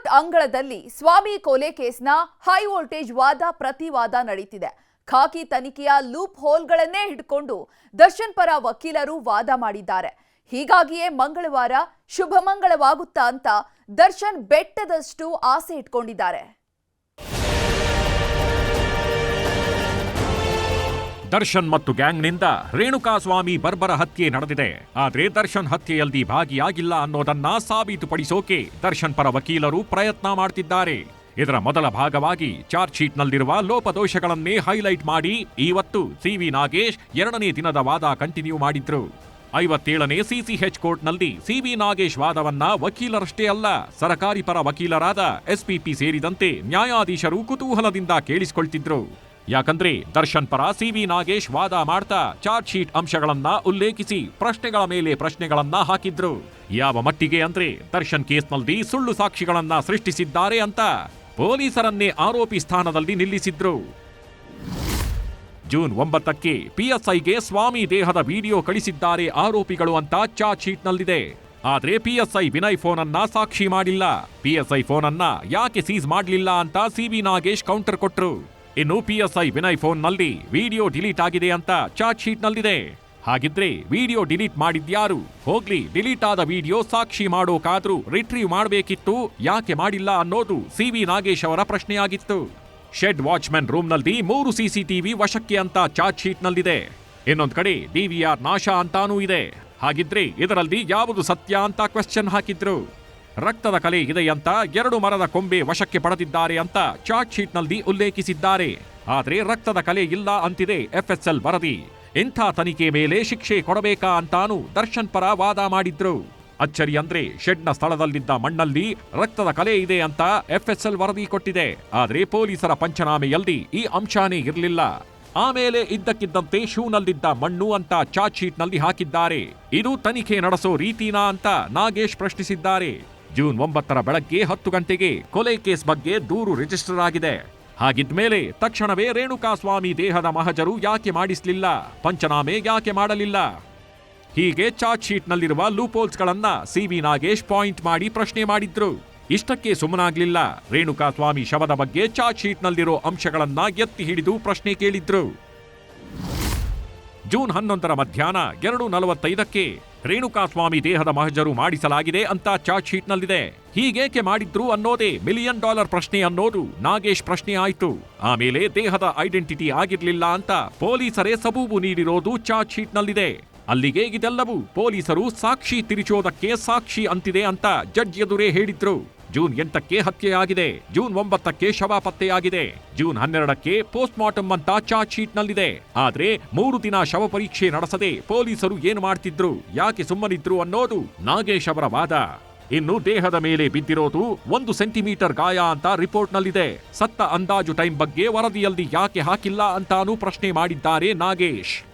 Court ಅಂಗಳದಲ್ಲಿ ಸ್ವಾಮಿ ಕೊಲೆ ಕೇಸ್ನ ಹೈ ವೋಲ್ಟೇಜ್ ವಾದ ಪ್ರತಿವಾದ ನಡೀತಿದೆ. ಖಾಕಿ ತನಿಖೆಯ ಲೂಪ್ ಹೋಲ್ಗಳನ್ನೇ ಹಿಡ್ಕೊಂಡು ದರ್ಶನ್ ಪರ ವಕೀಲರು ವಾದ ಮಾಡಿದ್ದಾರೆ. ಹೀಗಾಗಿಯೇ ಮಂಗಳವಾರ ಶುಭಮಂಗಳವಾಗುತ್ತಾ ಅಂತ ದರ್ಶನ್ ಬೆಟ್ಟದಷ್ಟು ಆಸೆ ಇಟ್ಕೊಂಡಿದ್ದಾರೆ. ದರ್ಶನ್ ಮತ್ತು ಗ್ಯಾಂಗ್ನಿಂದ ರೇಣುಕಾಸ್ವಾಮಿ ಬರ್ಬರ ಹತ್ಯೆ ನಡೆದಿದೆ. ಆದ್ರೆ ದರ್ಶನ್ ಹತ್ಯೆಯಲ್ಲಿ ಭಾಗಿಯಾಗಿಲ್ಲ ಅನ್ನೋದನ್ನ ಸಾಬೀತುಪಡಿಸೋಕೆ ದರ್ಶನ್ ಪರ ವಕೀಲರು ಪ್ರಯತ್ನ ಮಾಡ್ತಿದ್ದಾರೆ. ಇದರ ಮೊದಲ ಭಾಗವಾಗಿ ಚಾರ್ಜ್ ಶೀಟ್ನಲ್ಲಿರುವ ಲೋಪದೋಷಗಳನ್ನೇ ಹೈಲೈಟ್ ಮಾಡಿ ಇವತ್ತು ಸಿವಿ ನಾಗೇಶ್ ಎರಡನೇ ದಿನದ ವಾದ ಕಂಟಿನ್ಯೂ ಮಾಡಿದ್ರು. ಐವತ್ತೇಳನೇ ಸಿಸಿಎಚ್ ಕೋರ್ಟ್ನಲ್ಲಿ ಸಿವಿ ನಾಗೇಶ್ ವಾದವನ್ನ ವಕೀಲರಷ್ಟೇ ಅಲ್ಲ, ಸರಕಾರಿ ಪರ ವಕೀಲರಾದ ಎಸ್ಪಿಪಿ ಸೇರಿದಂತೆ ನ್ಯಾಯಾಧೀಶರು ಕುತೂಹಲದಿಂದ ಕೇಳಿಸಿಕೊಳ್ತಿದ್ರು. ಯಾಕಂದ್ರೆ ದರ್ಶನ್ ಪರ ಸಿ ವಿ ನಾಗೇಶ್ ವಾದ ಮಾಡ್ತಾ ಚಾರ್ಜ್ ಶೀಟ್ ಅಂಶಗಳನ್ನ ಉಲ್ಲೇಖಿಸಿ ಪ್ರಶ್ನೆಗಳ ಮೇಲೆ ಪ್ರಶ್ನೆಗಳನ್ನ ಹಾಕಿದ್ರು. ಯಾವ ಮಟ್ಟಿಗೆ ಅಂದ್ರೆ ದರ್ಶನ್ ಕೇಸ್ನಲ್ಲಿ ಸುಳ್ಳು ಸಾಕ್ಷಿಗಳನ್ನ ಸೃಷ್ಟಿಸಿದ್ದಾರೆ ಅಂತ ಪೊಲೀಸರನ್ನೇ ಆರೋಪಿ ಸ್ಥಾನದಲ್ಲಿ ನಿಲ್ಲಿಸಿದ್ರು. ಜೂನ್ ಒಂಬತ್ತಕ್ಕೆ ಪಿಎಸ್ಐಗೆ ಸ್ವಾಮಿ ದೇಹದ ವಿಡಿಯೋ ಕಳಿಸಿದ್ದಾರೆ ಆರೋಪಿಗಳು ಅಂತ ಚಾರ್ಜ್ ಶೀಟ್ನಲ್ಲಿದೆ. ಆದ್ರೆ ಪಿಎಸ್ಐ ವಿನಯ್ ಫೋನ್ ಅನ್ನ ಸಾಕ್ಷಿ ಮಾಡಿಲ್ಲ. ಪಿಎಸ್ಐ ಫೋನ್ ಅನ್ನ ಯಾಕೆ ಸೀಸ್ ಮಾಡಲಿಲ್ಲ ಅಂತ ಸಿಬಿ ನಾಗೇಶ್ ಕೌಂಟರ್ ಕೊಟ್ರು. ಇನ್ನು ಪಿಎಸ್ಐ ವಿನಯ್ ಫೋನ್ನಲ್ಲಿ ವಿಡಿಯೋ ಡಿಲೀಟ್ ಆಗಿದೆ ಅಂತ ಚಾರ್ಜ್ ಶೀಟ್ನಲ್ಲಿದೆ. ಹಾಗಿದ್ರೆ ವಿಡಿಯೋ ಡಿಲೀಟ್ ಮಾಡಿದ್ಯಾರು? ಹೋಗ್ಲಿ, ಡಿಲೀಟ್ ಆದ ವಿಡಿಯೋ ಸಾಕ್ಷಿ ಮಾಡೋಕಾದ್ರೂ ರಿಟ್ರೀವ್ ಮಾಡಬೇಕಿತ್ತು. ಯಾಕೆ ಮಾಡಿಲ್ಲ ಅನ್ನೋದು ಸಿ ವಿ ನಾಗೇಶ್ ಅವರ ಪ್ರಶ್ನೆಯಾಗಿತ್ತು. ಶೆಡ್ ವಾಚ್ಮನ್ ರೂಮ್ನಲ್ಲಿ ಮೂರು ಸಿಸಿಟಿವಿ ವಶಕ್ಕೆ ಅಂತ ಚಾರ್ಜ್ ಶೀಟ್ನಲ್ಲಿದೆ. ಇನ್ನೊಂದು ಕಡೆ ಡಿವಿಆರ್ ನಾಶ ಅಂತಾನೂ ಇದೆ. ಹಾಗಿದ್ರೆ ಇದರಲ್ಲಿ ಯಾವುದು ಸತ್ಯ ಅಂತ ಕ್ವೆಶ್ಚನ್ ಹಾಕಿದ್ರು. ರಕ್ತದ ಕಲೆ ಇದೆಯಂತ ಎರಡು ಮರದ ಕೊಂಬೆ ವಶಕ್ಕೆ ಪಡೆದಿದ್ದಾರೆ ಅಂತ ಚಾರ್ಜ್ ಶೀಟ್ನಲ್ಲಿ ಉಲ್ಲೇಖಿಸಿದ್ದಾರೆ. ಆದರೆ ರಕ್ತದ ಕಲೆ ಇಲ್ಲ ಅಂತಿದೆ ಎಫ್ಎಸ್ಎಲ್ ವರದಿ. ಇಂಥ ತನಿಖೆ ಮೇಲೆ ಶಿಕ್ಷೆ ಕೊಡಬೇಕಾ ಅಂತಾನು ದರ್ಶನ್ ಪರ ವಾದ ಮಾಡಿದ್ರು. ಅಚ್ಚರಿ ಅಂದ್ರೆ ಶೆಡ್ನ ಸ್ಥಳದಲ್ಲಿದ್ದ ಮಣ್ಣಲ್ಲಿ ರಕ್ತದ ಕಲೆ ಇದೆ ಅಂತ ಎಫ್ಎಸ್ಎಲ್ ವರದಿ ಕೊಟ್ಟಿದೆ. ಆದರೆ ಪೊಲೀಸರ ಪಂಚನಾಮೆಯಲ್ಲಿ ಈ ಅಂಶನೇ ಇರಲಿಲ್ಲ. ಆಮೇಲೆ ಇದ್ದಕ್ಕಿದ್ದಂತೆ ಶೂನಲ್ಲಿದ್ದ ಮಣ್ಣು ಅಂತ ಚಾರ್ಜ್ ಶೀಟ್ನಲ್ಲಿ ಹಾಕಿದ್ದಾರೆ. ಇದು ತನಿಖೆ ನಡೆಸೋ ರೀತಿನಾ ಅಂತ ನಾಗೇಶ್ ಪ್ರಶ್ನಿಸಿದ್ದಾರೆ. ಜೂನ್ ಒಂಬತ್ತರ ಬೆಳಗ್ಗೆ ಹತ್ತು ಗಂಟೆಗೆ ಕೊಲೆ ಕೇಸ್ ಬಗ್ಗೆ ದೂರು ರಿಜಿಸ್ಟರ್ ಆಗಿದೆ. ಹಾಗಿದ್ಮೇಲೆ ತಕ್ಷಣವೇ ರೇಣುಕಾಸ್ವಾಮಿ ದೇಹದ ಮಹಜರು ಯಾಕೆ ಮಾಡಿಸಲಿಲ್ಲ? ಪಂಚನಾಮೆ ಯಾಕೆ ಮಾಡಲಿಲ್ಲ? ಹೀಗೆ ಚಾರ್ಜ್ ಶೀಟ್ನಲ್ಲಿರುವ ಲೂಪೋಲ್ಸ್ಗಳನ್ನ ಸಿವಿ ನಾಗೇಶ್ ಪಾಯಿಂಟ್ ಮಾಡಿ ಪ್ರಶ್ನೆ ಮಾಡಿದ್ರು. ಇಷ್ಟಕ್ಕೆ ಸುಮ್ಮನಾಗ್ಲಿಲ್ಲ. ರೇಣುಕಾಸ್ವಾಮಿ ಶವದ ಬಗ್ಗೆ ಚಾರ್ಜ್ ಶೀಟ್ನಲ್ಲಿರೋ ಅಂಶಗಳನ್ನ ಎತ್ತಿ ಹಿಡಿದು ಪ್ರಶ್ನೆ ಕೇಳಿದ್ರು. ಜೂನ್ ಹನ್ನೊಂದರ ಮಧ್ಯಾಹ್ನ ಎರಡು ನಲವತ್ತೈದಕ್ಕೆ ರೇಣುಕಾಸ್ವಾಮಿ ದೇಹದ ಮಹಜರು ಮಾಡಿಸಲಾಗಿದೆ ಅಂತ ಚಾರ್ಜ್ ಶೀಟ್ನಲ್ಲಿದೆ. ಹೀಗೇಕೆ ಮಾಡಿದ್ರು ಅನ್ನೋದೇ ಮಿಲಿಯನ್ ಡಾಲರ್ ಪ್ರಶ್ನೆ ಅನ್ನೋದು ನಾಗೇಶ್ ಪ್ರಶ್ನೆ ಆಯ್ತು. ಆಮೇಲೆ ದೇಹದ ಐಡೆಂಟಿಟಿ ಆಗಿರ್ಲಿಲ್ಲ ಅಂತ ಪೊಲೀಸರೇ ಸಬೂಬು ನೀಡಿರೋದು ಚಾರ್ಜ್ ಶೀಟ್ನಲ್ಲಿದೆ. ಅಲ್ಲಿಗೆ ಇದೆಲ್ಲವೂ ಪೊಲೀಸರು ಸಾಕ್ಷಿ ತಿರುಚೋದಕ್ಕೆ ಸಾಕ್ಷಿ ಅಂತಿದೆ ಅಂತ ಜಡ್ಜ್ ಎದುರೇ ಹೇಳಿದ್ರು. ಜೂನ್ ಎಂಟಕ್ಕೆ ಹತ್ಯೆಯಾಗಿದೆ. ಜೂನ್ ಒಂಬತ್ತಕ್ಕೆ ಶವ ಪತ್ತೆಯಾಗಿದೆ. ಜೂನ್ ಹನ್ನೆರಡಕ್ಕೆ ಪೋಸ್ಟ್ ಮಾರ್ಟಂ ಅಂತ ಚಾರ್ಜ್ ಶೀಟ್ನಲ್ಲಿದೆ. ಆದ್ರೆ ಮೂರು ದಿನ ಶವ ಪರೀಕ್ಷೆ ನಡೆಸದೆ ಪೊಲೀಸರು ಏನು ಮಾಡ್ತಿದ್ರು, ಯಾಕೆ ಸುಮ್ಮನಿದ್ರು ಅನ್ನೋದು ನಾಗೇಶ್ ಅವರ ವಾದ. ಇನ್ನು ದೇಹದ ಮೇಲೆ ಬಿದ್ದಿರೋದು ಒಂದು ಸೆಂಟಿಮೀಟರ್ ಗಾಯ ಅಂತ ರಿಪೋರ್ಟ್ನಲ್ಲಿದೆ. ಸತ್ತ ಅಂದಾಜು ಟೈಮ್ ಬಗ್ಗೆ ವರದಿಯಲ್ಲಿ ಯಾಕೆ ಹಾಕಿಲ್ಲ ಅಂತಾನೂ ಪ್ರಶ್ನೆ ಮಾಡಿದ್ದಾರೆ ನಾಗೇಶ್.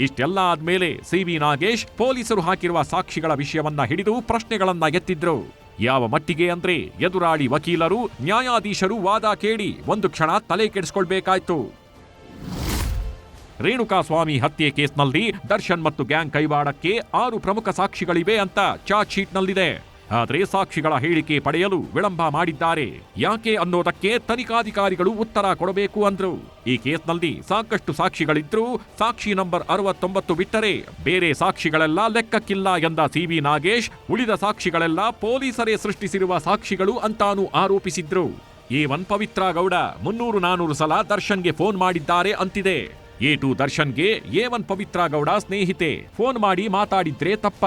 ಇಷ್ಟೆಲ್ಲ ಆದ್ಮೇಲೆ ಸಿವಿ ನಾಗೇಶ್ ಪೊಲೀಸರು ಹಾಕಿರುವ ಸಾಕ್ಷಿಗಳ ವಿಷಯವನ್ನ ಹಿಡಿದು ಪ್ರಶ್ನೆಗಳನ್ನ ಎತ್ತಿದ್ರು. ಯಾವ ಮಟ್ಟಿಗೆ ಅಂದ್ರೆ ಎದುರಾಳಿ ವಕೀಲರು, ನ್ಯಾಯಾಧೀಶರು ವಾದ ಕೇಳಿ ಒಂದು ಕ್ಷಣ ತಲೆ ಕೆಡಿಸ್ಕೊಳ್ಬೇಕಾಯ್ತು. ರೇಣುಕಾಸ್ವಾಮಿ ಹತ್ಯೆ ಕೇಸ್ನಲ್ಲಿ ದರ್ಶನ್ ಮತ್ತು ಗ್ಯಾಂಗ್ ಕೈವಾಡಕ್ಕೆ ಆರು ಪ್ರಮುಖ ಸಾಕ್ಷಿಗಳಿವೆ ಅಂತ ಚಾರ್ಜ್ ಶೀಟ್ನಲ್ಲಿದೆ. ಆದರೆ ಸಾಕ್ಷಿಗಳ ಹೇಳಿಕೆ ಪಡೆಯಲು ವಿಳಂಬ ಮಾಡಿದ್ದಾರೆ. ಯಾಕೆ ಅನ್ನೋದಕ್ಕೆ ತನಿಖಾಧಿಕಾರಿಗಳು ಉತ್ತರ ಕೊಡಬೇಕು ಅಂದ್ರು. ಈ ಕೇಸ್ನಲ್ಲಿ ಸಾಕಷ್ಟು ಸಾಕ್ಷಿಗಳಿದ್ರೂ ಸಾಕ್ಷಿ ನಂಬರ್ ಅರವತ್ತೊಂಬತ್ತು ಬಿಟ್ಟರೆ ಬೇರೆ ಸಾಕ್ಷಿಗಳೆಲ್ಲ ಲೆಕ್ಕಕ್ಕಿಲ್ಲ ಎಂದ ಸಿವಿ ನಾಗೇಶ್, ಉಳಿದ ಸಾಕ್ಷಿಗಳೆಲ್ಲ ಪೊಲೀಸರೇ ಸೃಷ್ಟಿಸಿರುವ ಸಾಕ್ಷಿಗಳು ಅಂತಾನು ಆರೋಪಿಸಿದ್ರು. ಈ ಒನ್ ಪವಿತ್ರ ಗೌಡ ಮುನ್ನೂರು ನಾನೂರು ಸಲ ದರ್ಶನ್ಗೆ ಫೋನ್ ಮಾಡಿದ್ದಾರೆ ಅಂತಿದೆ. ಎ ಟು ದರ್ಶನ್ಗೆ ಎ ಒನ್ ಪವಿತ್ರ ಗೌಡ ಸ್ನೇಹಿತೆ. ಫೋನ್ ಮಾಡಿ ಮಾತಾಡಿದ್ರೆ ತಪ್ಪ.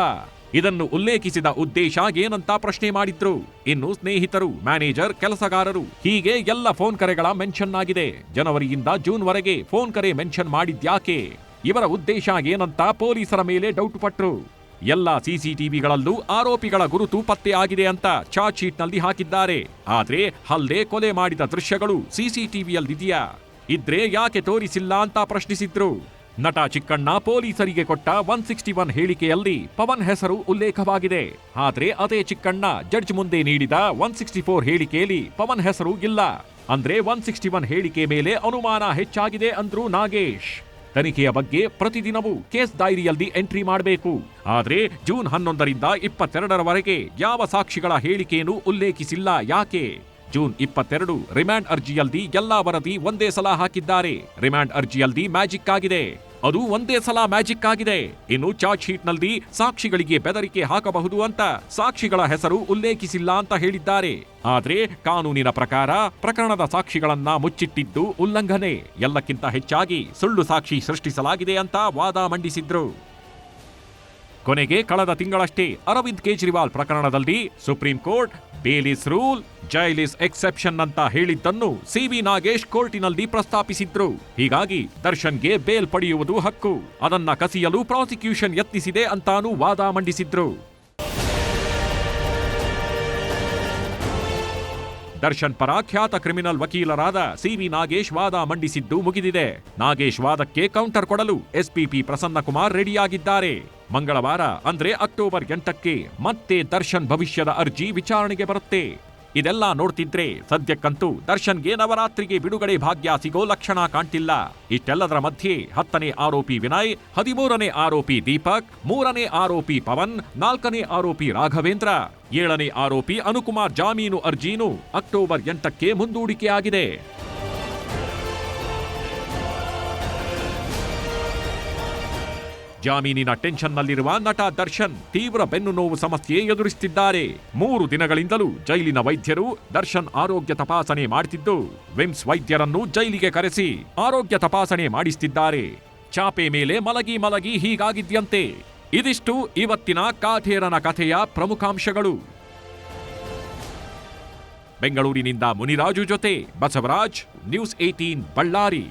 ಇದನ್ನು ಉಲ್ಲೇಖಿಸಿದ ಉದ್ದೇಶ ಏನಂತ ಪ್ರಶ್ನೆ ಮಾಡಿದ್ರು. ಇನ್ನು ಸ್ನೇಹಿತರು, ಮ್ಯಾನೇಜರ್, ಕೆಲಸಗಾರರು, ಹೀಗೆ ಎಲ್ಲ ಫೋನ್ ಕರೆಗಳ ಮೆನ್ಷನ್ ಆಗಿದೆ. ಜನವರಿಯಿಂದ ಜೂನ್ ವರೆಗೆ ಫೋನ್ ಕರೆ ಮೆನ್ಷನ್ ಮಾಡಿದ್ಯಾಕೆ? ಇವರ ಉದ್ದೇಶ ಏನಂತ ಪೊಲೀಸರ ಮೇಲೆ ಡೌಟ್ ಪಟ್ರು. ಎಲ್ಲ ಸಿಸಿಟಿವಿಗಳಲ್ಲೂ ಆರೋಪಿಗಳ ಗುರುತು ಪತ್ತೆ ಆಗಿದೆ ಅಂತ ಚಾರ್ಜ್ ಶೀಟ್ನಲ್ಲಿ ಹಾಕಿದ್ದಾರೆ. ಆದ್ರೆ ಹಲ್ಲೆ ಕೊಲೆ ಮಾಡಿದ ದೃಶ್ಯಗಳು ಸಿಸಿಟಿವಿಯಲ್ಲಿದೆಯಾ? ಇದ್ರೆ ಯಾಕೆ ತೋರಿಸಿಲ್ಲ ಅಂತ ಪ್ರಶ್ನಿಸಿದ್ರು. ನಟ ಚಿಕ್ಕಣ್ಣ ಪೊಲೀಸರಿಗೆ ಕೊಟ್ಟ ಒನ್ ಸಿಕ್ಸ್ಟಿ ಒನ್ ಹೇಳಿಕೆಯಲ್ಲಿ ಪವನ್ ಹೆಸರು ಉಲ್ಲೇಖವಾಗಿದೆ. ಆದರೆ ಅದೇ ಚಿಕ್ಕಣ್ಣ ಜಡ್ಜ್ ಮುಂದೆ ನೀಡಿದ ಒನ್ ಸಿಕ್ಸ್ಟಿ ಫೋರ್ ಹೇಳಿಕೆಯಲ್ಲಿ ಪವನ್ ಹೆಸರು ಇಲ್ಲ. ಅಂದ್ರೆ ಒನ್ ಸಿಕ್ಸ್ಟಿ ಒನ್ ಹೇಳಿಕೆ ಮೇಲೆ ಅನುಮಾನ ಹೆಚ್ಚಾಗಿದೆ ಅಂದ್ರು ನಾಗೇಶ್. ತನಿಖೆಯ ಬಗ್ಗೆ ಪ್ರತಿದಿನವೂ ಕೇಸ್ ಡೈರಿಯಲ್ಲಿ ಎಂಟ್ರಿ ಮಾಡಬೇಕು. ಆದರೆ ಜೂನ್ ಹನ್ನೊಂದರಿಂದ ಇಪ್ಪತ್ತೆರಡರವರೆಗೆ ಯಾವ ಸಾಕ್ಷಿಗಳ ಹೇಳಿಕೆಯನ್ನು ಉಲ್ಲೇಖಿಸಿಲ್ಲ ಯಾಕೆ? ಜೂನ್ ಇಪ್ಪತ್ತೆರಡು ರಿಮ್ಯಾಂಡ್ ಅರ್ಜಿಯಲ್ಲಿ ಎಲ್ಲಾ ವರದಿ ಒಂದೇ ಸಲ ಹಾಕಿದ್ದಾರೆ. ರಿಮ್ಯಾಂಡ್ ಅರ್ಜಿಯಲ್ಲಿ ಮ್ಯಾಜಿಕ್ ಆಗಿದೆ. ಅದು ಒಂದೇ ಸಲ ಮ್ಯಾಜಿಕ್ ಆಗಿದೆ. ಇನ್ನು ಚಾರ್ಜ್ ಶೀಟ್ನಲ್ಲಿ ಸಾಕ್ಷಿಗಳಿಗೆ ಬೆದರಿಕೆ ಹಾಕಬಹುದು ಅಂತ ಸಾಕ್ಷಿಗಳ ಹೆಸರು ಉಲ್ಲೇಖಿಸಿಲ್ಲ ಅಂತ ಹೇಳಿದ್ದಾರೆ. ಆದರೆ ಕಾನೂನಿನ ಪ್ರಕಾರ ಪ್ರಕರಣದ ಸಾಕ್ಷಿಗಳನ್ನ ಮುಚ್ಚಿಟ್ಟಿದ್ದು ಉಲ್ಲಂಘನೆ. ಎಲ್ಲಕ್ಕಿಂತ ಹೆಚ್ಚಾಗಿ ಸುಳ್ಳು ಸಾಕ್ಷಿ ಸೃಷ್ಟಿಸಲಾಗಿದೆ ಅಂತ ವಾದ ಮಂಡಿಸಿದ್ರು. ಕೊನೆಗೆ ಕಳೆದ ತಿಂಗಳಷ್ಟೇ ಅರವಿಂದ್ ಕೇಜ್ರಿವಾಲ್ ಪ್ರಕರಣದಲ್ಲಿ Supreme Court bail is rule, jail is exception ಅಂತ ಹೇಳಿದ್ದನ್ನು ಸಿವಿ ನಾಗೇಶ್ ಕೋರ್ಟಿನಲ್ಲಿ ಪ್ರಸ್ತಾಪಿಸಿದ್ರು. ಹೀಗಾಗಿ ದರ್ಶನ್ಗೆ ಬೇಲ್ ಪಡೆಯುವುದು ಹಕ್ಕು. ಅದನ್ನ ಕಸಿಯಲು ಪ್ರಾಸಿಕ್ಯೂಷನ್ ಯತ್ನಿಸಿದೆ ಅಂತಾನೂ ವಾದ ಮಂಡಿಸಿದ್ರು. ದರ್ಶನ್ ಪರ ಖ್ಯಾತ ಕ್ರಿಮಿನಲ್ ವಕೀಲರಾದ ಸಿವಿ ನಾಗೇಶ್ ವಾದ ಮಂಡಿಸಿದ್ದು ಮುಗಿದಿದೆ. ನಾಗೇಶ್ ವಾದಕ್ಕೆ ಕೌಂಟರ್ ಕೊಡಲು ಎಸ್ಪಿಪಿ ಪ್ರಸನ್ನಕುಮಾರ್ ರೆಡಿಯಾಗಿದ್ದಾರೆ. ಮಂಗಳವಾರ, ಅಂದ್ರೆ ಅಕ್ಟೋಬರ್ ಎಂಟಕ್ಕೆ ಮತ್ತೆ ದರ್ಶನ್ ಭವಿಷ್ಯದ ಅರ್ಜಿ ವಿಚಾರಣೆಗೆ ಬರುತ್ತೆ. ಇದೆಲ್ಲ ನೋಡ್ತಿದ್ರೆ ಸದ್ಯಕ್ಕಂತೂ ದರ್ಶನ್ಗೆ ನವರಾತ್ರಿಗೆ ಬಿಡುಗಡೆ ಭಾಗ್ಯ ಸಿಗೋ ಲಕ್ಷಣ ಕಾಣ್ತಿಲ್ಲ. ಇಷ್ಟೆಲ್ಲದರ ಮಧ್ಯೆ ಹತ್ತನೇ ಆರೋಪಿ ವಿನಯ್, ಹದಿಮೂರನೇ ಆರೋಪಿ ದೀಪಕ್, ಮೂರನೇ ಆರೋಪಿ ಪವನ್, ನಾಲ್ಕನೇ ಆರೋಪಿ ರಾಘವೇಂದ್ರ ಏಳನೇ ಆರೋಪಿ ಅನುಕುಮಾರ್ ಜಾಮೀನು ಅರ್ಜಿನೂ ಅಕ್ಟೋಬರ್ ಎಂಟಕ್ಕೆ ಮುಂದೂಡಿಕೆಯಾಗಿದೆ. ಜಾಮೀನಿನ ಟೆನ್ಷನ್ನಲ್ಲಿರುವ ನಟ ದರ್ಶನ್ ತೀವ್ರ ಬೆನ್ನು ನೋವು ಸಮಸ್ಯೆ ಎದುರಿಸುತ್ತಿದ್ದಾರೆ ಮೂರು ದಿನಗಳಿಂದಲೂ ಜೈಲಿನ ವೈದ್ಯರು ದರ್ಶನ್ ಆರೋಗ್ಯ ತಪಾಸಣೆ ಮಾಡುತ್ತಿದ್ದು ವಿಮ್ಸ್ ವೈದ್ಯರನ್ನು ಜೈಲಿಗೆ ಕರೆಸಿ ಆರೋಗ್ಯ ತಪಾಸಣೆ ಮಾಡಿಸುತ್ತಿದ್ದಾರೆ ಚಾಪೆ ಮೇಲೆ ಮಲಗಿ ಮಲಗಿ ಹೀಗಾಗಿದ್ಯಂತೆ. ಇದಿಷ್ಟು ಇವತ್ತಿನ ಕಾಥೇರನ ಕಥೆಯ ಪ್ರಮುಖಾಂಶಗಳು. ಬೆಂಗಳೂರಿನಿಂದ ಮುನಿರಾಜು ಜೊತೆ ಬಸವರಾಜ್ ನ್ಯೂಸ್ ಏಟೀನ್ ಬಳ್ಳಾರಿ.